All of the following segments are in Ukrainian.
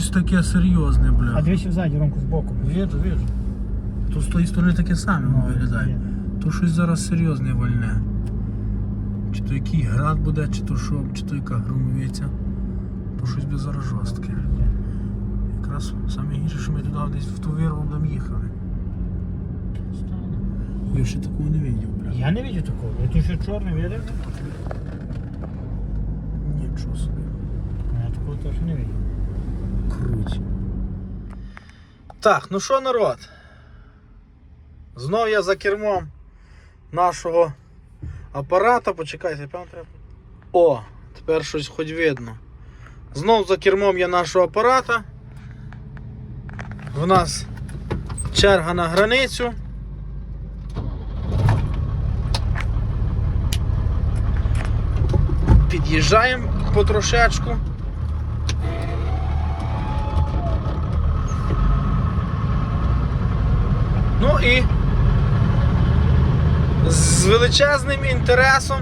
щось таке серйозне, А бля. дивіться ззаді, Ромку, збоку. Виду, виду. То з тої сторони таке саме воно виглядає. То щось зараз серйозне вальне. Чи то який град буде, чи то що, чи то яка громовиця. То щось би зараз жорстке. Якраз саме гірше, що ми туди десь в ту вирву будемо їхали. Я ще такого не бачив, бля. Я не бачу такого. Я тут ще чорний видав. Нічого собі. Я такого теж не бачу. Круть. Так, ну що, народ? Знов я за кермом нашого апарата. Почекайте, певно треба. О, тепер щось хоч видно. Знов за кермом я нашого апарата. В нас черга на границю. Під'їжджаємо потрошечку. Ну і з величезним інтересом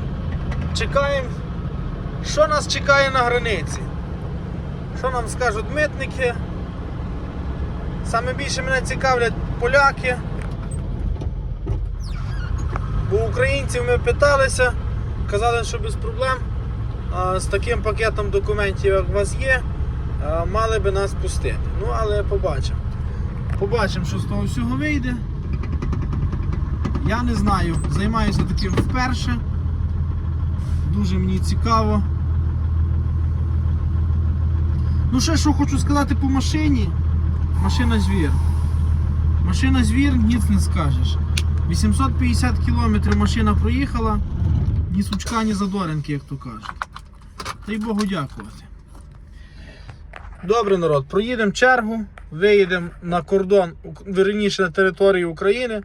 чекаємо, що нас чекає на границі. Що нам скажуть митники. Саме більше мене цікавлять поляки. Бо українців ми питалися, казали, що без проблем. З таким пакетом документів, як у вас є, мали би нас пустити. Ну, але побачимо. Побачимо, що з того всього вийде. Я не знаю, займаюся таким вперше. Дуже мені цікаво. Ну ще що хочу сказати по машині. Машина звір. Машина звір, ніц не скажеш. 850 км машина проїхала, ні сучка, ні задоринки, як то кажуть. Та й Богу дякувати. Добре, народ, проїдемо чергу, виїдемо на кордон, верніше на територію України.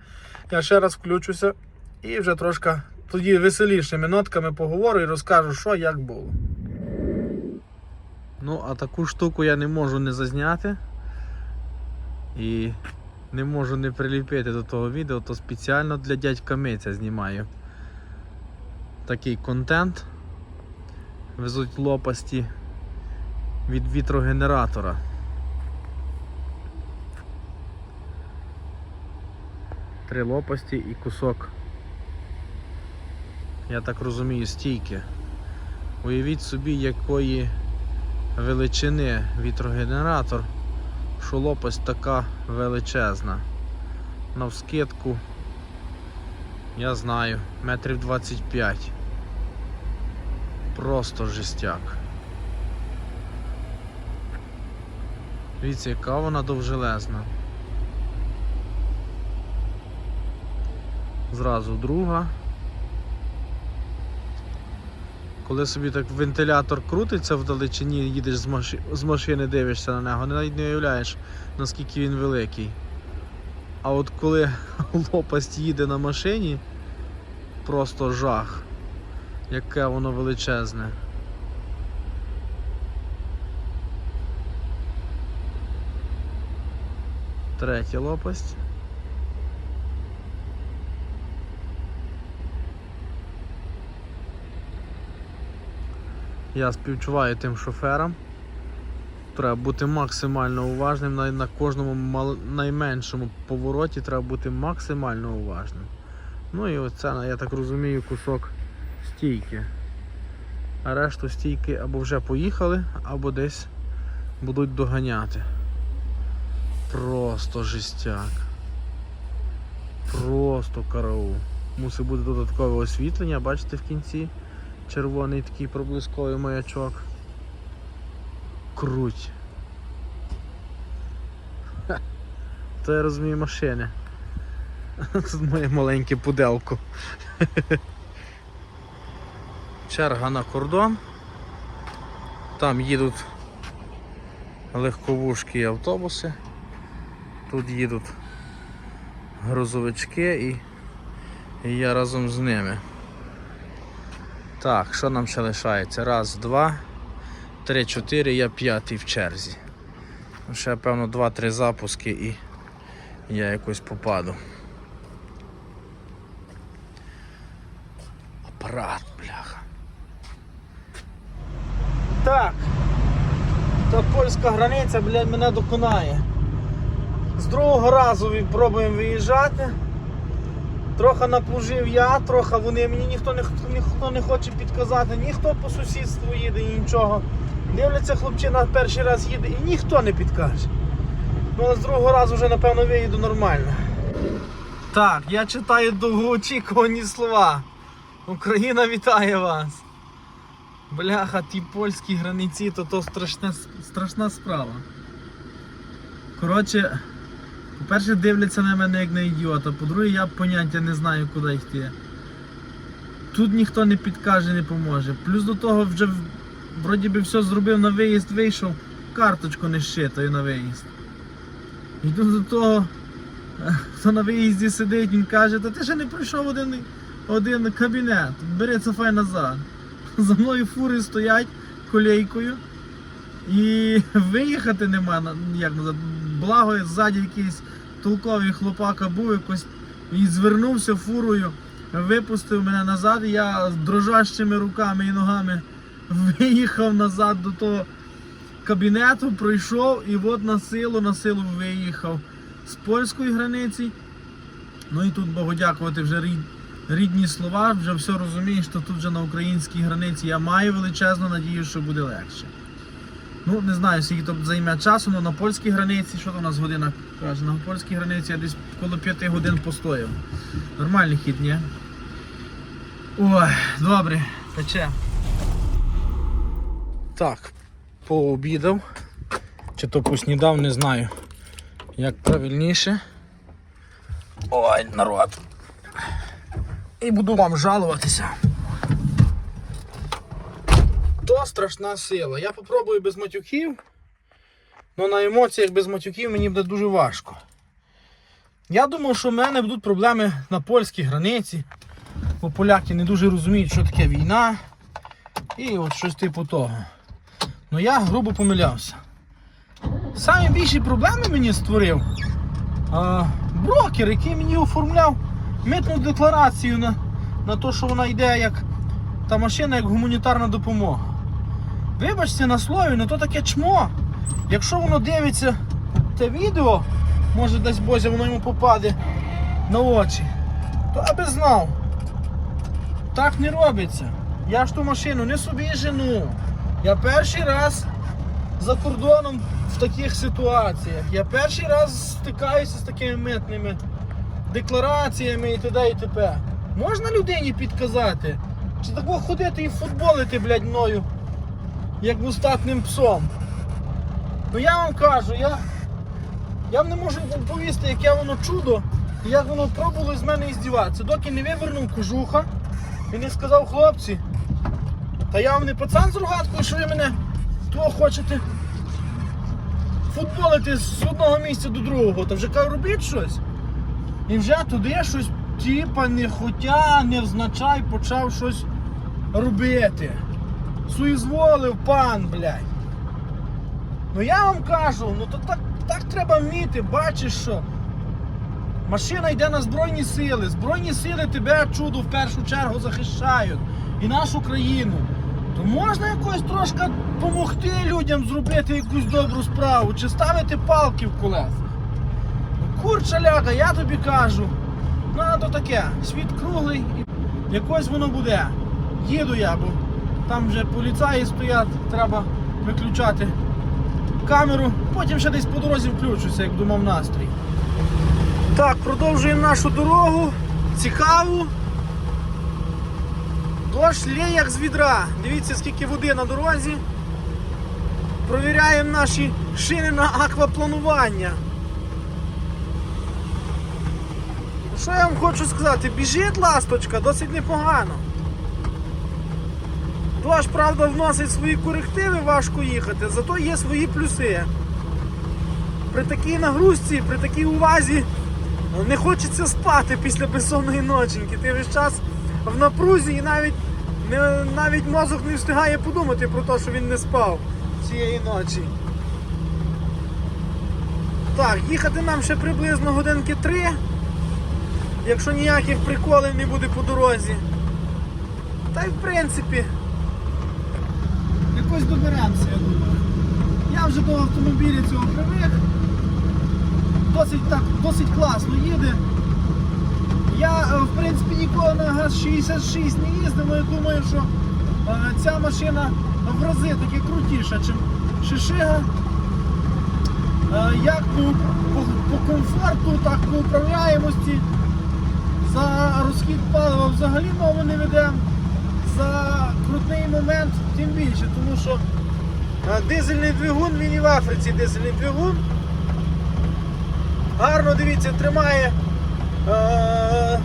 Я ще раз включуся і вже трошки тоді веселішими нотками поговорю і розкажу, що як було. Ну, а таку штуку я не можу не зазняти. І не можу не приліпити до того відео, то спеціально для дядька Миця знімаю такий контент. Везуть лопасті від вітрогенератора. Три лопасті і кусок. Я так розумію, стійки. Уявіть собі, якої величини вітрогенератор, що лопасть така величезна. Навскидку, я знаю, метрів 25. Просто жестяк. Дивіться, яка вона довжелезна. Зразу друга. Коли собі так вентилятор крутиться вдалечині, їдеш з, маши... з машини, дивишся на нього, навіть не уявляєш, наскільки він великий. А от коли лопасть їде на машині, просто жах. Яке воно величезне. Третя лопасть. Я співчуваю тим шоферам. Треба бути максимально уважним на, на кожному мал, найменшому повороті треба бути максимально уважним. Ну і оце, я так розумію, кусок стійки. А решту стійки або вже поїхали, або десь будуть доганяти. Просто жестяк. Просто караул. Мусить бути додаткове освітлення, бачите в кінці червоний такий проблисковий маячок. Круть. Ха. То я розумію машини. Тут моє маленьке пуделко. Черга на кордон. Там їдуть легковушки і автобуси. Тут їдуть грузовички і, і я разом з ними. Так, що нам ще лишається? Раз, два, три, чотири, я п'ятий в черзі. Ну, Ще, певно, два-три запуски і я якось попаду. Апарат, бляха. Так. Та польська границя, блядь, мене доконає. З другого разу пробуємо виїжджати. Трохи наплужив я, трохи вони мені ніхто не, ніхто не хоче підказати, ніхто по сусідству їде і нічого. Дивляться, хлопчина перший раз їде і ніхто не підкаже. Ну, а з другого разу вже, напевно, виїду нормально. Так, я читаю довгоочікувані слова. Україна вітає вас. Бляха, ті польські границі, то то страшна, страшна справа. Коротше, по-перше, дивляться на мене як на ідіота, по-друге, я поняття не знаю, куди йти. Тут ніхто не підкаже, не поможе. Плюс до того вже вроді би все зробив на виїзд, вийшов, карточку не щитаю на виїзд. Йду до того, хто на виїзді сидить, він каже, та ти ще не пройшов один, один кабінет, бери цафай назад. За мною фури стоять колейкою. І виїхати нема ніяк назад. Благо ззаді якийсь толковий хлопака був якось і звернувся фурою, випустив мене назад, я з дрожащими руками і ногами виїхав назад до того кабінету, пройшов і от на силу, на силу виїхав з польської границі. Ну і тут Богу дякувати вже рід, рідні слова, вже все розумієш, що тут вже на українській границі я маю величезну надію, що буде легше. Ну, не знаю, скільки то займе часу, але на польській границі, що то у нас година каже, на польській границі я десь коло 5 годин постояв. Нормальний хід, ні? Ой, добре, пече. Так, пообідав. Чи то поснідав, не знаю. Як правильніше. Ой, народ. І буду вам жалуватися. То страшна сила. Я попробую без матюків, але на емоціях без матюків мені буде дуже важко. Я думав, що в мене будуть проблеми на польській границі, бо поляки не дуже розуміють, що таке війна. І от щось типу того. Ну я грубо помилявся. Самі більші проблеми мені створив а, брокер, який мені оформляв митну декларацію на, на те, що вона йде як та машина як гуманітарна допомога. Вибачте на слові, не то таке чмо. Якщо воно дивиться те відео, може десь Бозя воно йому попаде на очі, то аби знав. Так не робиться. Я ж ту машину не собі жену. Я перший раз за кордоном в таких ситуаціях. Я перший раз стикаюся з такими митними деклараціями і т.д. і т.п. Можна людині підказати? Чи такого ходити і футболити, блядь, мною, як вустатним псом? Ну я вам кажу, я, я не можу повісти, яке воно чудо, і як воно пробувало з мене іздіватися. Доки не вивернув кожуха і не сказав хлопці, та я вам не пацан з рогаткою, що ви мене того хочете футболити з одного місця до другого, та вже кажу, робіть щось. І вже туди щось, типа, не хотя, не взначай почав щось робити. Суїзволив пан, блядь. Ну я вам кажу, ну то так, так треба вміти, бачиш що. Машина йде на Збройні сили. Збройні сили тебе чудо в першу чергу захищають. І нашу країну. То можна якось трошки допомогти людям зробити якусь добру справу, чи ставити палки в колеса. Ну, Курча ляга, я тобі кажу. Ну, то таке, світ круглий, і якось воно буде. Їду я, бо там вже поліцаї стоять, треба виключати камеру, потім ще десь по дорозі включуся, як думав настрій. Так, продовжуємо нашу дорогу. Цікаву. Дощ лє як з відра. Дивіться, скільки води на дорозі. Провіряємо наші шини на аквапланування. Ну, Що я вам хочу сказати? Біжить ласточка досить непогано. Дощ, правда, вносить свої корективи, важко їхати, зато є свої плюси. При такій нагрузці, при такій увазі не хочеться спати після безсонної ноченьки. Ти весь час в напрузі і навіть, не, навіть мозок не встигає подумати про те, що він не спав цієї ночі. Так, їхати нам ще приблизно годинки три, якщо ніяких приколів не буде по дорозі. Та й в принципі якось доберемося, я думаю. Я вже до автомобіля цього привик. Досить так, досить класно їде. Я, е, в принципі, ніколи на ГАЗ-66 не їздив, але я думаю, що е, ця машина в рази таки крутіша, ніж Шишига. Е, Як по, по, по комфорту, так по управляємості. За розхід палива взагалі мову не ведемо. За крутний момент тим більше, тому що е, дизельний двигун, він і в Африці дизельний двигун. Гарно дивіться, тримає е,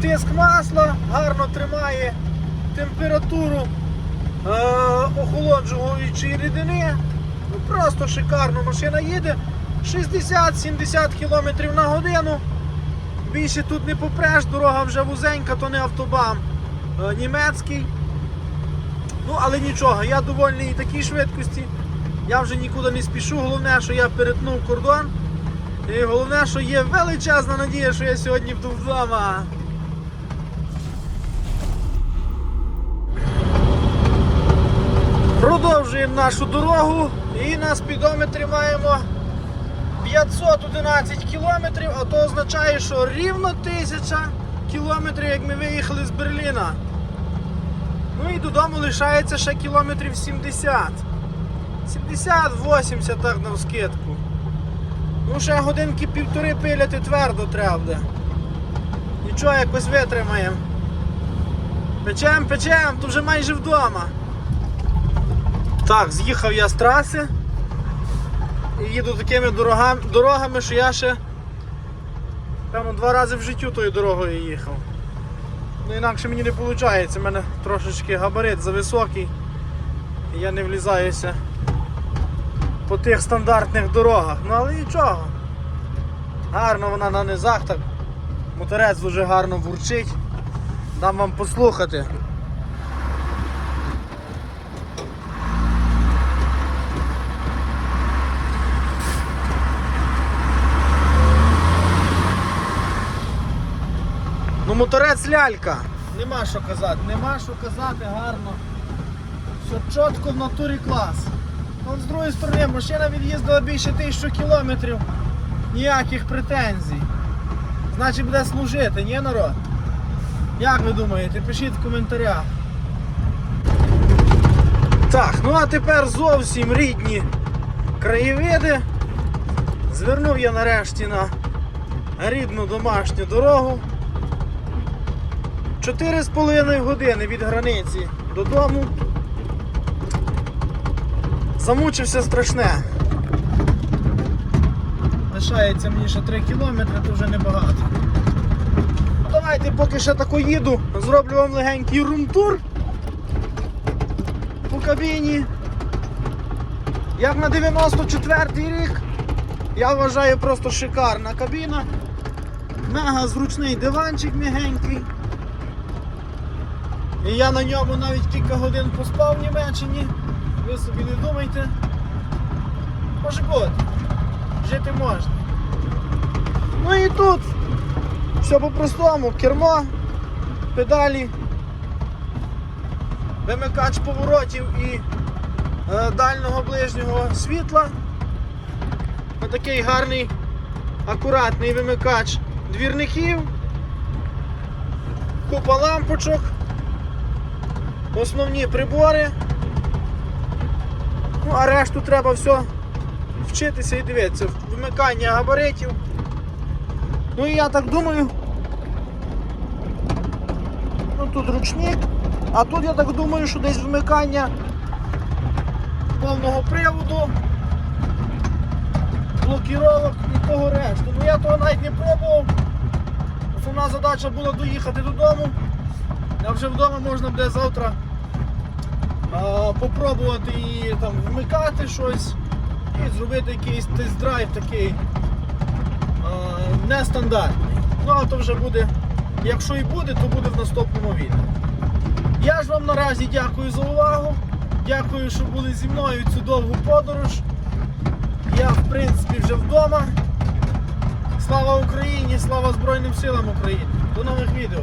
тиск масла, гарно тримає температуру е, охолоджуючої рідини. Ну, просто шикарно машина їде. 60-70 км на годину. Більше тут не попреш, дорога вже вузенька, то не автобан е, німецький. Ну, але нічого, я довольний і такій швидкості. Я вже нікуди не спішу. Головне, що я перетнув кордон. І головне, що є величезна надія, що я сьогодні буду вдома. Продовжуємо нашу дорогу і на спідометрі маємо 511 кілометрів, а то означає, що рівно 1000 кілометрів, як ми виїхали з Берліна. Ну і додому лишається ще кілометрів 70. 70-80 так на вскидку. Ну ще годинки півтори пиляти твердо треба буде. Нічого, якось витримаємо. Печем, печем, то вже майже вдома. Так, з'їхав я з траси і їду такими дорогами, дорогами, що я ще певно два рази в життю тою дорогою їхав. Ну інакше мені не виходить, у мене трошечки габарит зависокий. Я не влізаюся по тих стандартних дорогах. Ну але нічого. Гарно вона на низах так. Моторець дуже гарно бурчить. Дам вам послухати. Ну моторець лялька. Нема що казати, нема що казати гарно. Все чітко в натурі клас. От з другої сторони, машина від'їздила більше тисячі кілометрів. Ніяких претензій. Значить буде служити, ні народ? Як ви думаєте? Пишіть в коментарях. Так, ну а тепер зовсім рідні краєвиди. Звернув я нарешті на рідну домашню дорогу. 4,5 години від границі додому. Замучився страшне. Лишається мені ще 3 кілометри, то вже небагато. Ну, Давайте поки ще тако їду, зроблю вам легенький румтур по кабіні. Як на 94-й рік, я вважаю просто шикарна кабіна. Мега зручний диванчик м'ягенький. І я на ньому навіть кілька годин поспав в Німеччині. Ви собі не думайте. Може бути. Жити можна. Ну і тут все по-простому. Кермо, педалі, вимикач поворотів і е, дальнього ближнього світла. Такий гарний, акуратний вимикач двірників, купа лампочок основні прибори. Ну, а решту треба все вчитися і дивитися. Вмикання габаритів. Ну і я так думаю. Ну тут ручник, а тут я так думаю, що десь вмикання повного приводу, блокіровок і того решту. Ну я того навіть не пробував. Основна задача була доїхати додому. А вже вдома можна буде завтра а, попробувати і там вмикати щось і зробити якийсь тест-драйв такий а, нестандартний. Ну а то вже буде, якщо і буде, то буде в наступному відео. Я ж вам наразі дякую за увагу. Дякую, що були зі мною цю довгу подорож. Я в принципі вже вдома. Слава Україні, слава Збройним силам України. До нових відео.